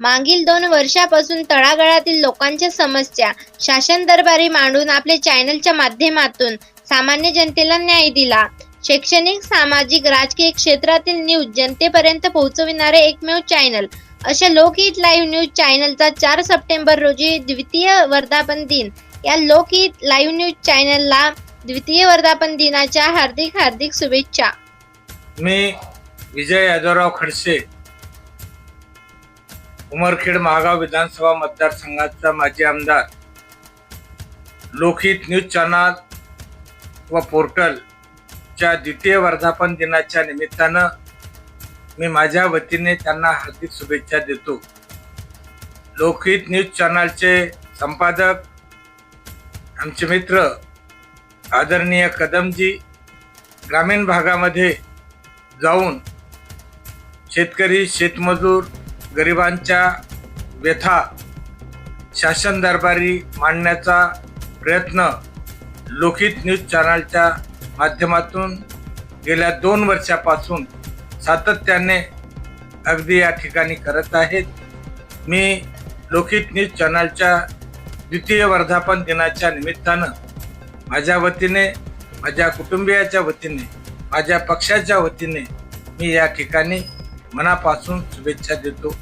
मागील दोन वर्षापासून तळागाळातील लोकांच्या समस्या शासन दरबारी मांडून आपले चॅनलच्या माध्यमातून सामान्य जनतेला न्याय दिला. शैक्षणिक सामाजिक राजकीय क्षेत्रातील न्यूज जनतेपर्यंत पोहोचविणारे एकमेव चॅनल. अशा लोकहित लाईव्ह न्यूज चॅनलचा चार सप्टेंबर रोजी द्वितीय वर्धापन दिन. या लोकहित लाईव्ह न्यूज चॅनलला द्वितीय वर्धापन दिनाच्या हार्दिक हार्दिक शुभेच्छा. मी विजय यादवराव खडसे उमरखेड महागाव विधानसभा मतदारसंघाचा माजी आमदार लोकहित न्यूज चॅनल व पोर्टलच्या द्वितीय वर्धापन दिनाच्या निमित्तानं मी माझ्या वतीने त्यांना हार्दिक शुभेच्छा देतो. लोकहित न्यूज चॅनलचे संपादक आमचे मित्र आदरणीय कदमजी ग्रामीण भागामध्ये जाऊन शेतकरी शेतमजूर गरिबांच्या व्यथा शासन दरबारी मांडण्याचा प्रयत्न लोकहित न्यूज चॅनलच्या माध्यमातून गेल्या दोन वर्षापासून सातत्याने अगदी या ठिकाणी करत आहेत. मी लोकहित न्यूज चॅनलच्या द्वितीय वर्धापन दिनाच्या निमित्तानं माझ्या वतीने माझ्या कुटुंबियाच्या वतीने माझ्या पक्षाच्या वतीने मी या ठिकाणी मनापासून शुभेच्छा देतो.